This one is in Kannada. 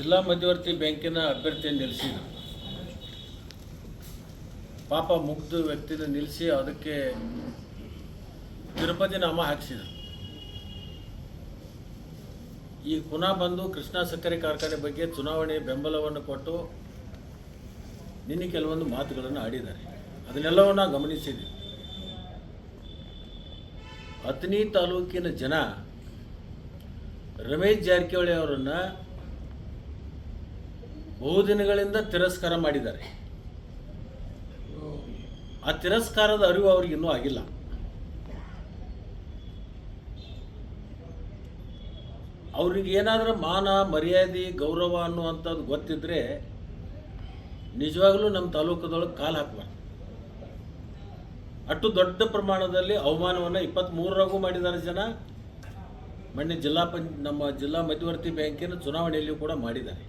ಜಿಲ್ಲಾ ಮಧ್ಯವರ್ತಿ ಬ್ಯಾಂಕಿನ ಅಭ್ಯರ್ಥಿಯನ್ನು ನಿಲ್ಲಿಸಿದ್ರು. ಪಾಪ ಮುಗ್ಧ ವ್ಯಕ್ತಿನ ನಿಲ್ಲಿಸಿ ಅದಕ್ಕೆ ತಿರುಪತಿ ನಾಮ ಹಾಕಿಸಿದ್ರು. ಈ ಪುನಃ ಬಂದು ಕೃಷ್ಣ ಸಕ್ಕರೆ ಕಾರ್ಖಾನೆ ಬಗ್ಗೆ ಚುನಾವಣೆ ಬೆಂಬಲವನ್ನು ಕೊಟ್ಟು ನಿನ್ನೆ ಕೆಲವೊಂದು ಮಾತುಗಳನ್ನು ಆಡಿದ್ದಾರೆ. ಅದನ್ನೆಲ್ಲವನ್ನ ಗಮನಿಸಿದೆ ಅತ್ನಿ ತಾಲೂಕಿನ ಜನ ರಮೇಶ್ ಜಾರಕಿಹೊಳಿ ಅವರನ್ನು ಬಹುದಿನಗಳಿಂದ ತಿರಸ್ಕಾರ ಮಾಡಿದ್ದಾರೆ. ಆ ತಿರಸ್ಕಾರದ ಅರಿವು ಅವ್ರಿಗೆ ಇನ್ನೂ ಆಗಿಲ್ಲ. ಅವ್ರಿಗೆ ಏನಾದರೂ ಮಾನ, ಮರ್ಯಾದೆ, ಗೌರವ ಅನ್ನುವಂಥದ್ದು ಗೊತ್ತಿದ್ರೆ ನಿಜವಾಗ್ಲೂ ನಮ್ಮ ತಾಲೂಕದೊಳಗೆ ಕಾಲು ಹಾಕಬಾರ್ದು. ಅಷ್ಟು ದೊಡ್ಡ ಪ್ರಮಾಣದಲ್ಲಿ ಅವಮಾನವನ್ನು ಇಪ್ಪತ್ತ್ಮೂರರಾಗೂ ಮಾಡಿದ್ದಾರೆ ಜನ. ಮೊನ್ನೆ ಜಿಲ್ಲಾ ಪಂಚ್, ನಮ್ಮ ಜಿಲ್ಲಾ ಮಧ್ಯವರ್ತಿ ಬ್ಯಾಂಕಿನ ಚುನಾವಣೆಯಲ್ಲಿಯೂ ಕೂಡ ಮಾಡಿದ್ದಾರೆ.